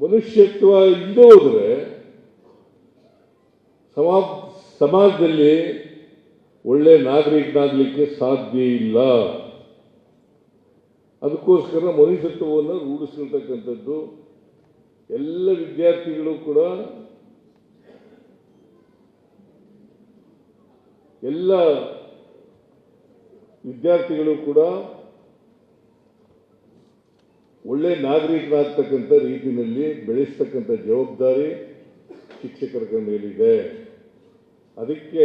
ಮನುಷ್ಯತ್ವ ಇಲ್ಲದೆ ಹೋದರೆ ಸಮಾ ಸಮಾಜದಲ್ಲಿ ಒಳ್ಳೆ ನಾಗರಿಕನಾಗಲಿಕ್ಕೆ ಸಾಧ್ಯ ಇಲ್ಲ. ಅದಕ್ಕೋಸ್ಕರ ಮನುಷ್ಯತ್ವವನ್ನು ರೂಢಿಸಿರ್ತಕ್ಕಂಥದ್ದು ಎಲ್ಲ ವಿದ್ಯಾರ್ಥಿಗಳು ಕೂಡ ಎಲ್ಲ ವಿದ್ಯಾರ್ಥಿಗಳು ಕೂಡ ಒಳ್ಳೆ ನಾಗರಿಕರಾಗ್ತಕ್ಕಂಥ ರೀತಿಯಲ್ಲಿ ಬೆಳೆಸ್ತಕ್ಕಂಥ ಜವಾಬ್ದಾರಿ ಶಿಕ್ಷಕರ ಮೇಲಿದೆ. ಅದಕ್ಕೆ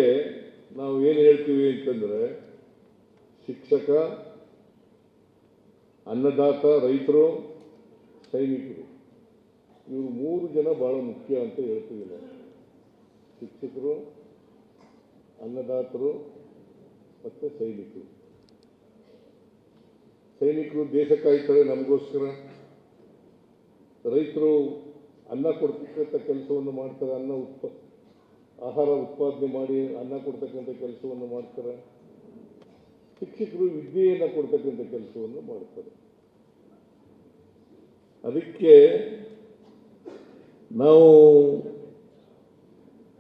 ನಾವು ಏನು ಹೇಳ್ತೀವಿ ಅಂತಂದರೆ, ಶಿಕ್ಷಕ, ಅನ್ನದಾತ, ರೈತರು, ಸೈನಿಕರು, ಇವರು ಮೂರು ಜನ ಭಾಳ ಮುಖ್ಯ ಅಂತ ಹೇಳ್ತೀವಿ ನಾವು ಶಿಕ್ಷಕರು, ಅನ್ನದಾತರು ಮತ್ತು ಸೈನಿಕರು. ಸೈನಿಕರು ದೇಶ ಕಾಯ್ತಾರೆ ನಮಗೋಸ್ಕರ. ರೈತರು ಅನ್ನ ಕೊಡ್ತಕ್ಕಂಥ ಕೆಲಸವನ್ನು ಮಾಡ್ತಾರೆ, ಅನ್ನ ಉತ್ಪ, ಆಹಾರ ಉತ್ಪಾದನೆ ಮಾಡಿ ಅನ್ನ ಕೊಡ್ತಕ್ಕಂಥ ಕೆಲಸವನ್ನು ಮಾಡ್ತಾರೆ. ಶಿಕ್ಷಕರು ವಿದ್ಯೆಯನ್ನು ಕೊಡ್ತಕ್ಕಂಥ ಕೆಲಸವನ್ನು ಮಾಡ್ತಾರೆ. ಅದಕ್ಕೆ ನಾವು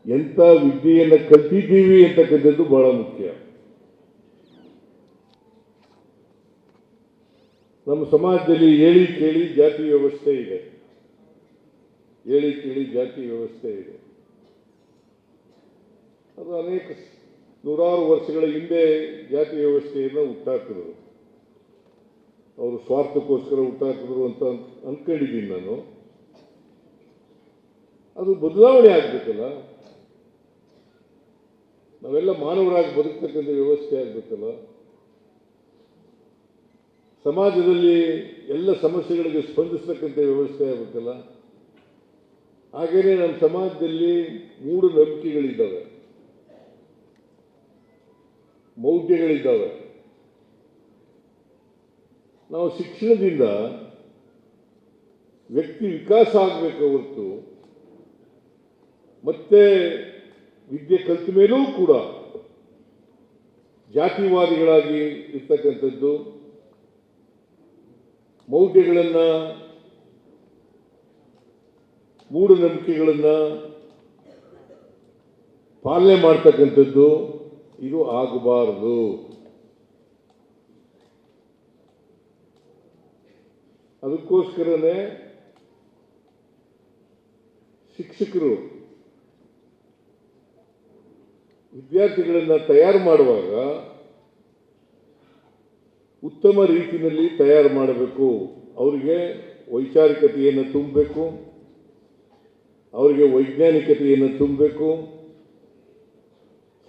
ಎಂಥ ವಿದ್ಯೆಯನ್ನು ಕಲ್ತಿದ್ದೀವಿ ಅಂತಕ್ಕಂಥದ್ದು ಬಹಳ ಮುಖ್ಯ. ನಮ್ಮ ಸಮಾಜದಲ್ಲಿ ಹೇಳಿ ಕೇಳಿ ಜಾತಿ ವ್ಯವಸ್ಥೆ ಇದೆ. ಹೇಳಿ ಕೇಳಿ ಜಾತಿ ವ್ಯವಸ್ಥೆ ಇದೆ. ಅದು ಅನೇಕ ನೂರಾರು ವರ್ಷಗಳ ಹಿಂದೆ ಜಾತಿ ವ್ಯವಸ್ಥೆಯನ್ನು ಹುಟ್ಟಾಕಿದ್ರು. ಅವರು ಸ್ವಾರ್ಥಕ್ಕೋಸ್ಕರ ಹುಟ್ಟಾಕಿದ್ರು ಅಂತ ಅಂದ್ಕೊಂಡಿದ್ದೀನಿ ನಾನು. ಅದು ಬದಲಾವಣೆ ಆಗಬೇಕಲ್ಲ. ನಾವೆಲ್ಲ ಮಾನವರಾಗಿ ಬದುಕ್ತಕ್ಕಂಥ ವ್ಯವಸ್ಥೆ ಆಗಬೇಕಲ್ಲ. ಸಮಾಜದಲ್ಲಿ ಎಲ್ಲ ಸಮಸ್ಯೆಗಳಿಗೆ ಸ್ಪಂದಿಸ್ತಕ್ಕಂಥ ವ್ಯವಸ್ಥೆ ಆಗಬೇಕಲ್ಲ? ಹಾಗೆಯೇ ನಮ್ಮ ಸಮಾಜದಲ್ಲಿ ಮೂರು ನಂಬಿಕೆಗಳಿದ್ದಾವೆ. ಮೌಢ್ಯಗಳಿದ್ದಾವೆ. ನಾವು ಶಿಕ್ಷಣದಿಂದ ವ್ಯಕ್ತಿ ವಿಕಾಸ ಆಗಬೇಕು ಹೊರತು, ಮತ್ತೆ ವಿದ್ಯೆ ಕಲಿತ ಮೇಲೂ ಕೂಡ ಜಾತಿವಾದಿಗಳಾಗಿ ಇರ್ತಕ್ಕಂಥದ್ದು ಮೌಢ್ಯಗಳನ್ನು ಮೂಢನಂಬಿಕೆಗಳನ್ನು ಪಾಲನೆ ಮಾಡ್ತಕ್ಕಂಥದ್ದು ಇದು ಆಗಬಾರದು. ಅದಕ್ಕೋಸ್ಕರನೇ ಶಿಕ್ಷಕರು ವಿದ್ಯಾರ್ಥಿಗಳನ್ನು ತಯಾರು ಮಾಡುವಾಗ ಉತ್ತಮ ರೀತಿಯಲ್ಲಿ ತಯಾರು ಮಾಡಬೇಕು. ಅವರಿಗೆ ವೈಚಾರಿಕತೆಯನ್ನು ತುಂಬಬೇಕು. ಅವರಿಗೆ ವೈಜ್ಞಾನಿಕತೆಯನ್ನು ತುಂಬಬೇಕು.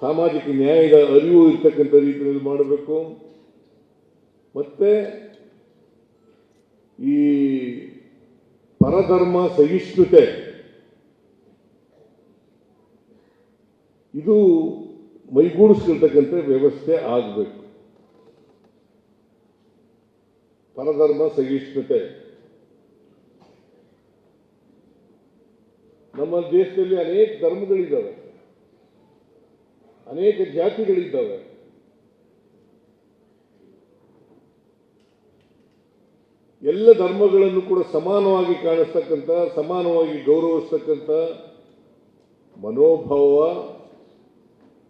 ಸಾಮಾಜಿಕ ನ್ಯಾಯದ ಅರಿವು ಇರ್ತಕ್ಕಂಥ ರೀತಿಯಲ್ಲಿ ಮಾಡಬೇಕು. ಮತ್ತೆ ಈ ಪರಧರ್ಮ ಸಹಿಷ್ಣುತೆ, ಇದು ಮೈಗೂಡಿಸಿರ್ತಕ್ಕಂಥ ವ್ಯವಸ್ಥೆ ಆಗಬೇಕು. ಪರಧರ್ಮ ಸಹಿಷ್ಣುತೆ. ನಮ್ಮ ದೇಶದಲ್ಲಿ ಅನೇಕ ಧರ್ಮಗಳಿದ್ದಾವೆ. ಅನೇಕ ಜಾತಿಗಳಿದ್ದಾವೆ. ಎಲ್ಲ ಧರ್ಮಗಳನ್ನು ಕೂಡ ಸಮಾನವಾಗಿ ಕಾಣಿಸ್ತಕ್ಕಂಥ, ಸಮಾನವಾಗಿ ಗೌರವಿಸ್ತಕ್ಕಂಥ, ಮನೋಭಾವ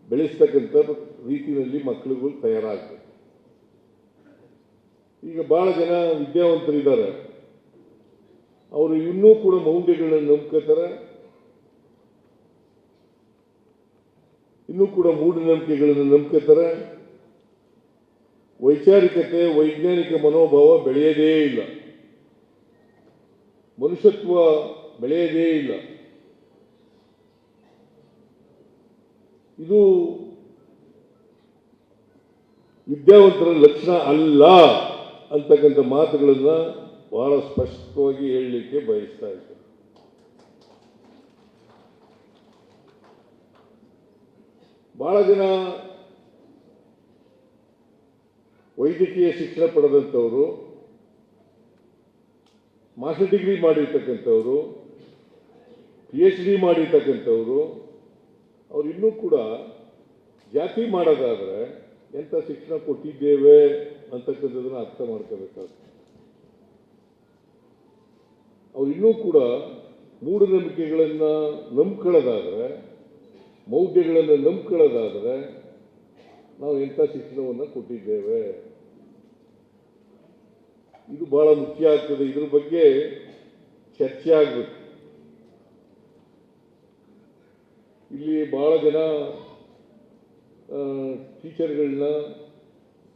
ಬೆಳೆಸ್ತಕ್ಕಂಥ ರೀತಿಯಲ್ಲಿ ಮಕ್ಕಳುಗಳು ತಯಾರಾಗಬೇಕು ಈಗ ಬಹಳ ಜನ ವಿದ್ಯಾವಂತರಿದ್ದಾರೆ. ಅವರು ಇನ್ನೂ ಕೂಡ ಮೌಢ್ಯಗಳನ್ನು ನಂಬ್ಕೋತಾರೆ ಇನ್ನೂ ಕೂಡ ಮೂಢನಂಬಿಕೆಗಳನ್ನು ನಂಬ್ಕೋತಾರೆ ವೈಚಾರಿಕತೆ, ವೈಜ್ಞಾನಿಕ ಮನೋಭಾವ ಬೆಳೆಯದೇ ಇಲ್ಲ. ಮನುಷ್ಯತ್ವ ಬೆಳೆಯದೇ ಇಲ್ಲ. ಇದು ವಿದ್ಯಾವಂತರ ಲಕ್ಷಣ ಅಲ್ಲ. ಅಂತಕ್ಕಂಥ ಮಾತುಗಳನ್ನು ಬಹಳ ಸ್ಪಷ್ಟವಾಗಿ ಹೇಳಲಿಕ್ಕೆ ಬಯಸ್ತಾ ಇದ್ದೆ. ಬಹಳ ಜನ ವೈದ್ಯಕೀಯ ಶಿಕ್ಷಣ ಪಡೆದಂಥವರು, ಮಾಸ್ಟರ್ ಡಿಗ್ರಿ ಮಾಡಿರ್ತಕ್ಕಂಥವರು ಪಿ ಎಚ್ ಡಿ ಮಾಡಿರ್ತಕ್ಕಂಥವರು, ಅವ್ರು ಇನ್ನೂ ಕೂಡ ಜಾತಿ ಮಾಡೋದಾದರೆ ಎಂಥ ಶಿಕ್ಷಣ ಕೊಟ್ಟಿದ್ದೇವೆ ಅಂತಕ್ಕಂಥದ್ದನ್ನು ಅರ್ಥ ಮಾಡ್ಕೋಬೇಕಾಗ್ತದೆ ಅವ್ರು ಇನ್ನೂ ಕೂಡ ಮೂಢನಂಬಿಕೆಗಳನ್ನು ನಂಬ್ಕೊಳ್ಳೋದಾದರೆ, ಮೌಢ್ಯಗಳನ್ನು ನಂಬ್ಕೊಳ್ಳೋದಾದರೆ ನಾವು ಎಂಥ ಶಿಕ್ಷಣವನ್ನು ಕೊಟ್ಟಿದ್ದೇವೆ. ಇದು ಬಹಳ ಮುಖ್ಯ ಆಗ್ತದೆ. ಇದ್ರ ಬಗ್ಗೆ ಚರ್ಚೆ ಆಗಬೇಕು. ಇಲ್ಲಿ ಬಹಳ ಜನ ಟೀಚರ್ಗಳನ್ನ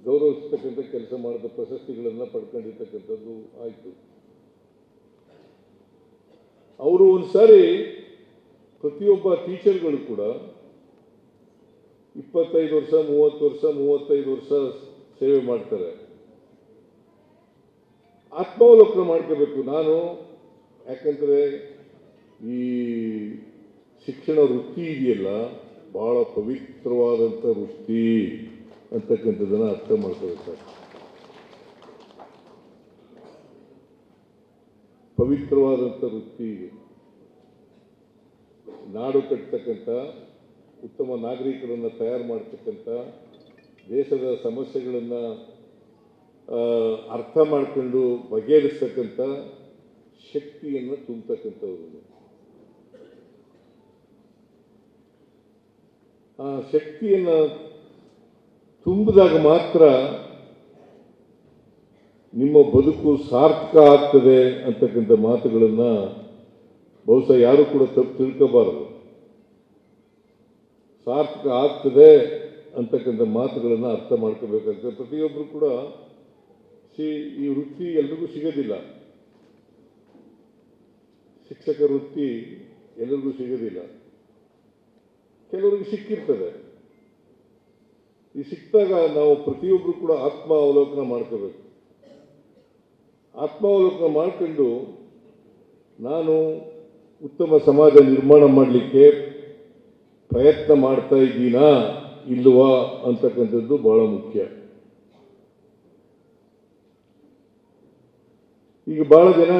ಗೌರವಿಸ್ತಕ್ಕಂಥ ಕೆಲಸ ಮಾಡಿದ ಪ್ರಶಸ್ತಿಗಳನ್ನು ಪಡ್ಕೊಂಡಿರ್ತಕ್ಕಂಥದ್ದು ಆಯಿತು. ಅವರು ಒಂದು ಸಾರಿ ಪ್ರತಿಯೊಬ್ಬ ಟೀಚರ್ಗಳು ಕೂಡ ಇಪ್ಪತ್ತೈದು ವರ್ಷ, ಮೂವತ್ತು ವರ್ಷ, ಮೂವತ್ತೈದು ವರ್ಷ ಸೇವೆ ಮಾಡ್ತಾರೆ. ಆತ್ಮಾವಲೋಕನ ಮಾಡ್ಕೋಬೇಕು. ನಾನು ಯಾಕಂದರೆ ಈ ಶಿಕ್ಷಣ ವೃತ್ತಿ ಇದೆಯಲ್ಲ, ಬಹಳ ಪವಿತ್ರವಾದಂಥ ವೃತ್ತಿ. ಅಂತಕ್ಕಂಥದ್ದನ್ನು ಅರ್ಥ ಮಾಡ್ಕೋಬೇಕು ಪವಿತ್ರವಾದಂಥ ವೃತ್ತಿ ನಾಡು ಕಟ್ತಕ್ಕಂಥ ಉತ್ತಮ ನಾಗರಿಕರನ್ನು ತಯಾರು ಮಾಡ್ತಕ್ಕಂಥ ದೇಶದ ಸಮಸ್ಯೆಗಳನ್ನು ಅರ್ಥ ಮಾಡ್ಕೊಂಡು ಬಗೆಹರಿಸ್ತಕ್ಕಂಥ ಶಕ್ತಿಯನ್ನು ತುಂಬತಕ್ಕಂಥವ್ರು ಆ ಶಕ್ತಿಯನ್ನು ತುಂಬಿದಾಗ ಮಾತ್ರ ನಿಮ್ಮ ಬದುಕು ಸಾರ್ಥಕ ಆಗ್ತದೆ ಅಂತಕ್ಕಂಥ ಮಾತುಗಳನ್ನು ಬಹುಶಃ ಯಾರು ಕೂಡ ತಪ್ಪು ತಿಳ್ಕೋಬಾರದು. ಸಾರ್ಥಕ ಆಗ್ತದೆ ಅಂತಕ್ಕಂಥ ಮಾತುಗಳನ್ನು ಅರ್ಥ ಮಾಡ್ಕೋಬೇಕಾಗ್ತದೆ ಪ್ರತಿಯೊಬ್ಬರು ಕೂಡ ಸಿ, ಈ ವೃತ್ತಿ ಎಲ್ರಿಗೂ ಸಿಗೋದಿಲ್ಲ. ಶಿಕ್ಷಕ ವೃತ್ತಿ ಎಲ್ಲರಿಗೂ ಸಿಗೋದಿಲ್ಲ. ಕೆಲವರಿಗೆ ಸಿಕ್ಕಿರ್ತದೆ. ಈ ಸಿಕ್ಕಿದಾಗ ನಾವು ಪ್ರತಿಯೊಬ್ಬರು ಕೂಡ ಆತ್ಮ ಅವಲೋಕನ ಮಾಡ್ಕೋಬೇಕು. ಆತ್ಮಾವಲೋಕನ ಮಾಡ್ಕೊಂಡು ನಾನು ಉತ್ತಮ ಸಮಾಜ ನಿರ್ಮಾಣ ಮಾಡಲಿಕ್ಕೆ ಪ್ರಯತ್ನ ಮಾಡ್ತಾ ಇದ್ದೀನಾ, ಇಲ್ವಾ ಅಂತಕ್ಕಂಥದ್ದು ಬಹಳ ಮುಖ್ಯ. ಈಗ ಬಹಳ ಜನ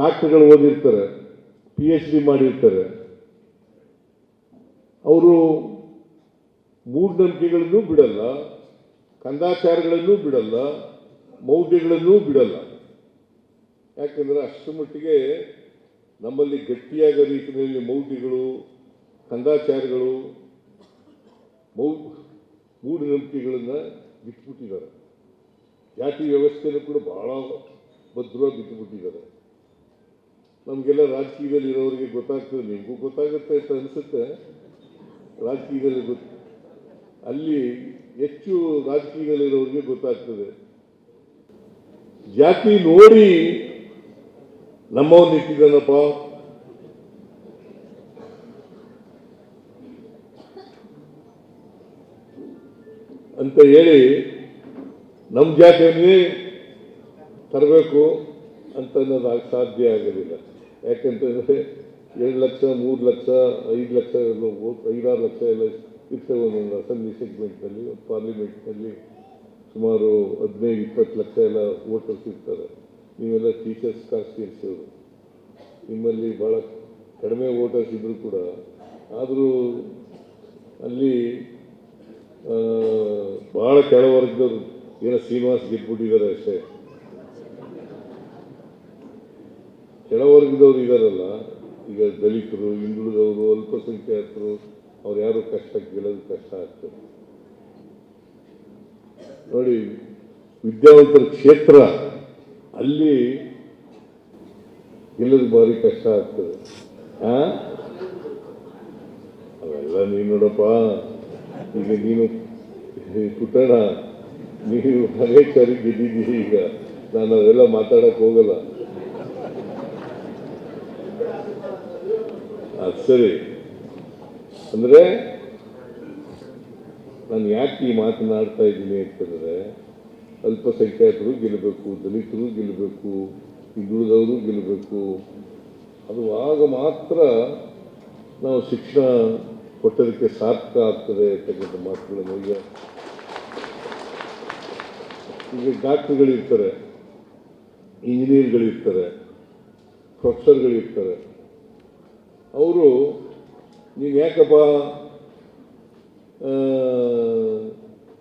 ಡಾಕ್ಟರ್ಗಳು ಓದಿರ್ತಾರೆ ಪಿ ಎಚ್ ಡಿ ಮಾಡಿರ್ತಾರೆ. ಅವರು ಮೂಢನಂಬಿಕೆಗಳನ್ನೂ ಬಿಡಲ್ಲ, ಕಂದಾಚಾರಗಳನ್ನೂ ಬಿಡಲ್ಲ, ಮೌಢ್ಯಗಳನ್ನೂ ಬಿಡಲ್ಲ. ಯಾಕಂದರೆ ಅಷ್ಟು ಮಟ್ಟಿಗೆ ನಮ್ಮಲ್ಲಿ ಗಟ್ಟಿಯಾದ ರೀತಿಯಲ್ಲಿ ಮೌಢ್ಯಗಳು, ಕಂದಾಚಾರಗಳು, ಮೌ, ಮೂಢನಂಬಿಕೆಗಳನ್ನು ಬಿಟ್ಬಿಟ್ಟಿದ್ದಾರೆ. ಜಾತಿ ವ್ಯವಸ್ಥೆಯೂ ಕೂಡ ಬಹಳ ಭದ್ರವಾಗಿ ಬಿಟ್ಟುಬಿಟ್ಟಿದ್ದಾರೆ ನಮಗೆಲ್ಲ ರಾಜಕೀಯದಲ್ಲಿ ಇರೋರಿಗೆ ಗೊತ್ತಾಗ್ತದೆ, ನಿಮಗೂ ಗೊತ್ತಾಗುತ್ತೆ ಅಂತ ಅನಿಸುತ್ತೆ. ರಾಜಕೀಯದಲ್ಲಿ ಗೊತ್ತು ಅಲ್ಲಿ ಹೆಚ್ಚು ರಾಜಕೀಯದಲ್ಲಿರೋರಿಗೆ ಗೊತ್ತಾಗ್ತದೆ. ಜಾತಿ ನೋಡಿ ನಮ್ಮವ್ನು ಇಟ್ಟಿದ್ದಾನಪ್ಪ? ಅಂತ ಹೇಳಿ ನಮ್ಮ ಜಾತಿಯನ್ನೇ ತರಬೇಕು ಅಂತ ಅನ್ನೋದು ಸಾಧ್ಯ ಆಗೋದಿಲ್ಲ. ಯಾಕಂತಂದರೆ ಎರಡು ಲಕ್ಷ, ಮೂರು ಲಕ್ಷ, ಐದು ಲಕ್ಷ ಎಲ್ಲ ಐದಾರು ಲಕ್ಷ ಎಲ್ಲ ಇರ್ತವೆ ಒಂದೊಂದು ಅಸೆಂಬ್ಲಿ ಸೆಗ್ಮೆಂಟ್ನಲ್ಲಿ ಪಾರ್ಲಿಮೆಂಟ್ನಲ್ಲಿ ಸುಮಾರು ಹದಿನೈದು, ಇಪ್ಪತ್ತು ಲಕ್ಷ ಎಲ್ಲ ವೋಟರ್ಸ್ ಇರ್ತಾರೆ ನೀವೆಲ್ಲ ಟೀಚರ್ಸ್ ಕಾನ್ಸ್ಟಿಟ್ಯೂನ್ಸಿಯವರು ನಿಮ್ಮಲ್ಲಿ ಭಾಳ ಕಡಿಮೆ ವೋಟರ್ಸ್ ಇದ್ದರೂ ಕೂಡ, ಆದರೂ ಅಲ್ಲಿ ಭಾಳ ಕೆಳವರ್ಗದವ್ರು ಏನೋ ಶ್ರೀನಿವಾಸ್ ಗೆದ್ಬಿಟ್ಟಿದ್ದಾರೆ ಅಷ್ಟೇ. ಕೆಳವರ್ಗದವ್ರು ಇದಾರಲ್ಲ ಈಗ ದಲಿತರು, ಹಿಂದುಳಿದವರು, ಅಲ್ಪಸಂಖ್ಯಾತರು ಅವ್ರು ಯಾರು ಕಷ್ಟಕ್ಕೆ ಗೆಲ್ಲೋದು ಕಷ್ಟ ಆಗ್ತದೆ. ನೋಡಿ, ವಿದ್ಯಾವಂತರ ಕ್ಷೇತ್ರ, ಅಲ್ಲಿ ಗೆಲ್ಲೋದು ಭಾರಿ ಕಷ್ಟ ಆಗ್ತದೆ. ಆ? ಅವೆಲ್ಲ ನೀನು ನೋಡಪ್ಪ. ಈಗ ನೀನು ಪುಟ್ಟಣ ನೀವು ಅನೇಕ ಸಾರಿ ಗೆದ್ದಿದ್ದೀರಿ ಈಗ. ನಾನು ಅವೆಲ್ಲ ಮಾತಾಡಕ್ ಹೋಗಲ್ಲ. ಅದು ಸರಿ. ಅಂದ್ರೆ ನಾನು ಯಾಕೆ ಈ ಮಾತನಾಡ್ತಾ ಇದ್ದೀನಿ ಅಂತಂದರೆ ಅಲ್ಪಸಂಖ್ಯಾತರು ಗೆಲ್ಲಬೇಕು, ದಲಿತರು ಗೆಲ್ಲಬೇಕು ಹಿಂದುಳಿದವರು ಗೆಲ್ಲಬೇಕು. ಅದು ಆಗ ಮಾತ್ರ ನಾವು ಶಿಕ್ಷಣ ಕೊಟ್ಟದಕ್ಕೆ ಸಾರ್ಥಕ ಆಗ್ತದೆ ಅಂತಕ್ಕಂಥ ಮಾತುಗಳನ್ನು ಈಗ ಈಗ ಡಾಕ್ಟ್ರುಗಳಿರ್ತಾರೆ, ಇಂಜಿನಿಯರ್ಗಳಿರ್ತಾರೆ, ಪ್ರೊಫೆಸರ್ಗಳಿರ್ತಾರೆ. ಅವರು ನೀವು ಯಾಕಪ್ಪ